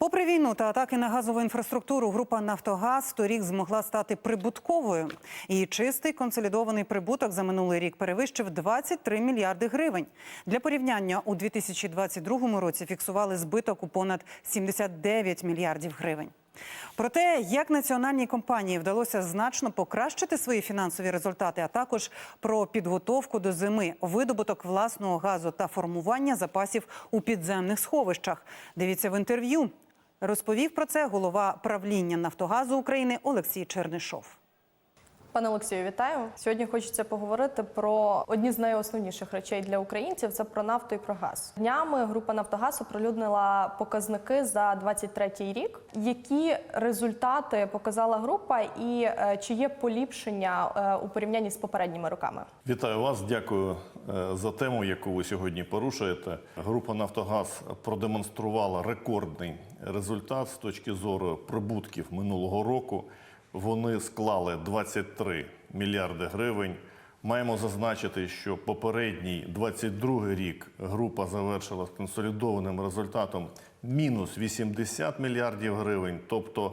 Попри війну та атаки на газову інфраструктуру, група Нафтогаз торік змогла стати прибутковою. Її чистий консолідований прибуток за минулий рік перевищив 23 мільярди гривень. Для порівняння у 2022 році фіксували збиток у понад 79 мільярдів гривень. Про те, як національній компанії вдалося значно покращити свої фінансові результати, а також про підготовку до зими, видобуток власного газу та формування запасів у підземних сховищах. Дивіться в інтерв'ю. Розповів про це голова правління Нафтогазу України Олексій Чернишов. Пане Олексію, вітаю. Сьогодні хочеться поговорити про одні з найосновніших речей для українців це про нафту і про газ. Днями група Нафтогаз оприлюднила показники за 23-й рік. Які результати показала група, і е, чи є поліпшення е, у порівнянні з попередніми роками? Вітаю вас, дякую е, за тему, яку ви сьогодні порушуєте. Група Нафтогаз продемонструвала рекордний результат з точки зору прибутків минулого року. Вони склали 23 мільярди гривень. Маємо зазначити, що попередній 22 рік група завершила з консолідованим результатом мінус 80 мільярдів гривень. Тобто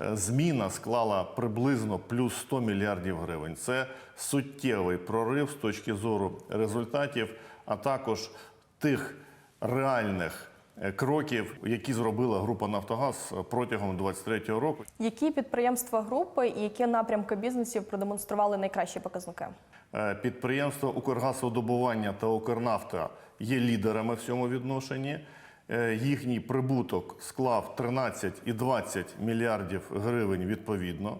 е, зміна склала приблизно плюс 100 мільярдів гривень. Це суттєвий прорив з точки зору результатів, а також тих реальних кроків, які зробила група Нафтогаз протягом 2023 року. Які підприємства групи і які напрямки бізнесів продемонстрували найкращі показники? Е, Підприємства Укргазвидобування та Укрнафта є лідерами в цьому відношенні. Е, Їхній прибуток склав 13 і 20 мільярдів гривень відповідно.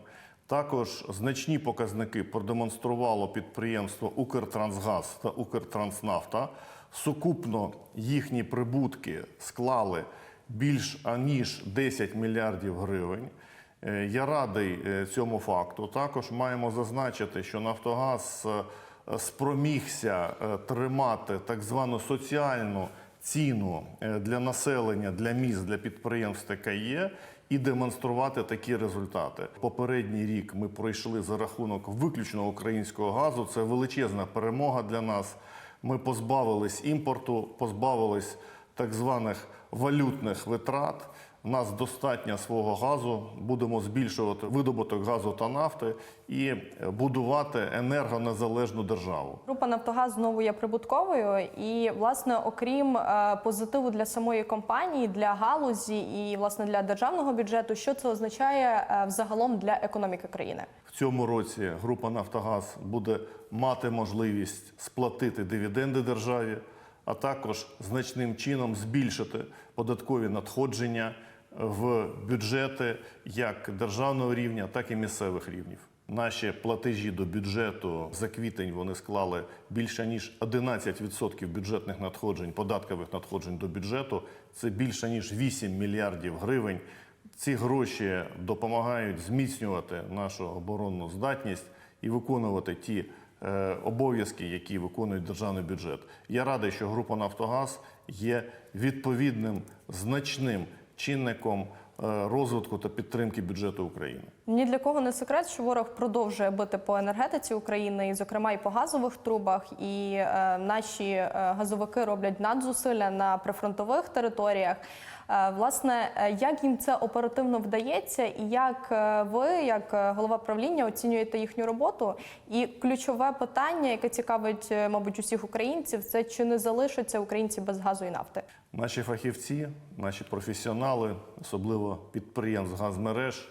Також значні показники продемонструвало підприємство Укртрансгаз та Укртранснафта. Сукупно їхні прибутки склали більш аніж 10 мільярдів гривень. Е, Я радий е, цьому факту. Також маємо зазначити, що Нафтогаз е, спромігся тримати так звану соціальну ціну для населення, для міст, для підприємств, яка є, і демонструвати такі результати. Попередній рік ми пройшли за рахунок виключно українського газу. Це величезна перемога для нас. Ми позбавились імпорту, позбавились так званих валютних витрат. У нас достатньо свого газу. Будемо збільшувати видобуток газу та нафти і будувати енергонезалежну державу. Група Нафтогаз знову є прибутковою, і власне, окрім е, позитиву для самої компанії, для галузі і власне для державного бюджету, що це означає е, взагалом для економіки країни? В цьому році група Нафтогаз буде мати можливість сплатити дивіденди державі, а також значним чином збільшити податкові надходження в бюджети як державного рівня, так і місцевих рівнів. Наші платежі до бюджету за квітень вони склали більше ніж 11% бюджетних надходжень, податкових надходжень до бюджету. Це більше ніж 8 мільярдів гривень. Ці гроші допомагають зміцнювати нашу оборонну здатність і виконувати ті е, обов'язки, які виконує державний бюджет. Я радий, що група Нафтогаз є відповідним значним чинником е, розвитку та підтримки бюджету України. Ні для кого не секрет, що ворог продовжує бити по енергетиці України, і зокрема і по газових трубах. І е, наші е, газовики роблять надзусилля на прифронтових територіях. Е, власне, е, як їм це оперативно вдається, і як е, ви, як голова правління, оцінюєте їхню роботу? І ключове питання, яке цікавить, мабуть, усіх українців, це чи не залишаться українці без газу і нафти? Наші фахівці, наші професіонали, особливо підприємств газмереж,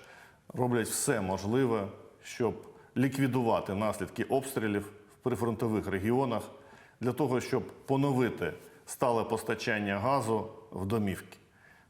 роблять все можливе, щоб ліквідувати наслідки обстрілів в прифронтових регіонах для того, щоб поновити стале постачання газу в домівки.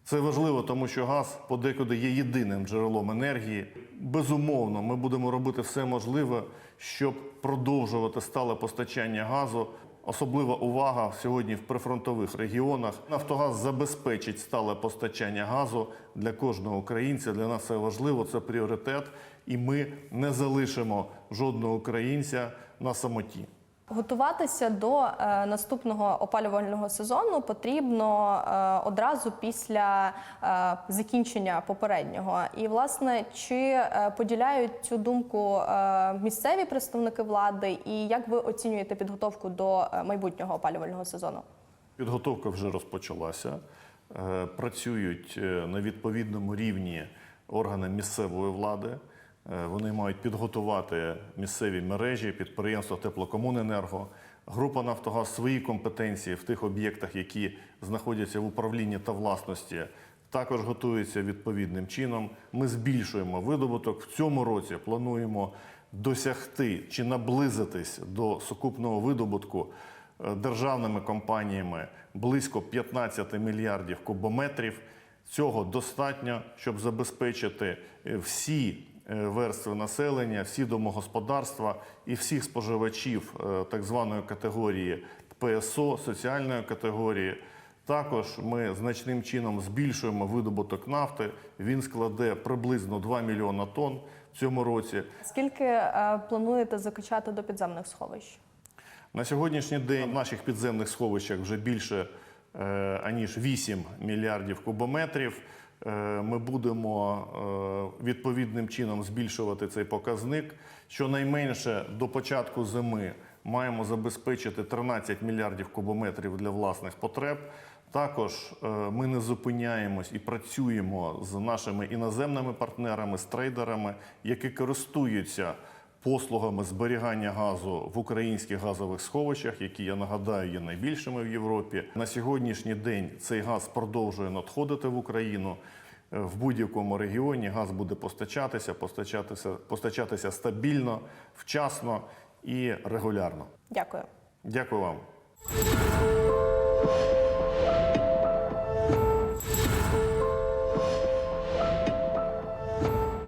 Це важливо, тому що газ подекуди є єдиним джерелом енергії. Безумовно, ми будемо робити все можливе, щоб продовжувати стале постачання газу. Особлива увага сьогодні в прифронтових регіонах. Нафтогаз забезпечить стале постачання газу для кожного українця. Для нас це важливо, це пріоритет, і ми не залишимо жодного українця на самоті. Готуватися до е, наступного опалювального сезону потрібно е, одразу після е, закінчення попереднього. І, власне, чи е, поділяють цю думку е, місцеві представники влади, і як ви оцінюєте підготовку до е, майбутнього опалювального сезону? Підготовка вже розпочалася. Е, Працюють е, на відповідному рівні органи місцевої влади. Е, Вони мають підготувати місцеві мережі, підприємства теплокомуненерго. Група Нафтогаз свої компетенції в тих об'єктах, які знаходяться в управлінні та власності, також готується відповідним чином. Ми збільшуємо видобуток. В цьому році плануємо досягти чи наблизитись до сукупного видобутку е, державними компаніями близько 15 мільярдів кубометрів. Цього достатньо, щоб забезпечити е, всі верстви населення, всі домогосподарства і всіх споживачів е, так званої категорії ПСО, соціальної категорії. Також ми значним чином збільшуємо видобуток нафти. Він складе приблизно 2 мільйона тонн в цьому році. Скільки е, плануєте закачати до підземних сховищ? На сьогоднішній день в наших підземних сховищах вже більше е, аніж 8 мільярдів кубометрів. Е, Ми будемо е, відповідним чином збільшувати цей показник. Щонайменше до початку зими маємо забезпечити 13 мільярдів кубометрів для власних потреб. Також е, ми не зупиняємось і працюємо з нашими іноземними партнерами, з трейдерами, які користуються послугами зберігання газу в українських газових сховищах, які я нагадаю є найбільшими в Європі. На сьогоднішній день цей газ продовжує надходити в Україну. В будь-якому регіоні газ буде постачатися, постачатися, постачатися стабільно, вчасно і регулярно. Дякую. Дякую вам.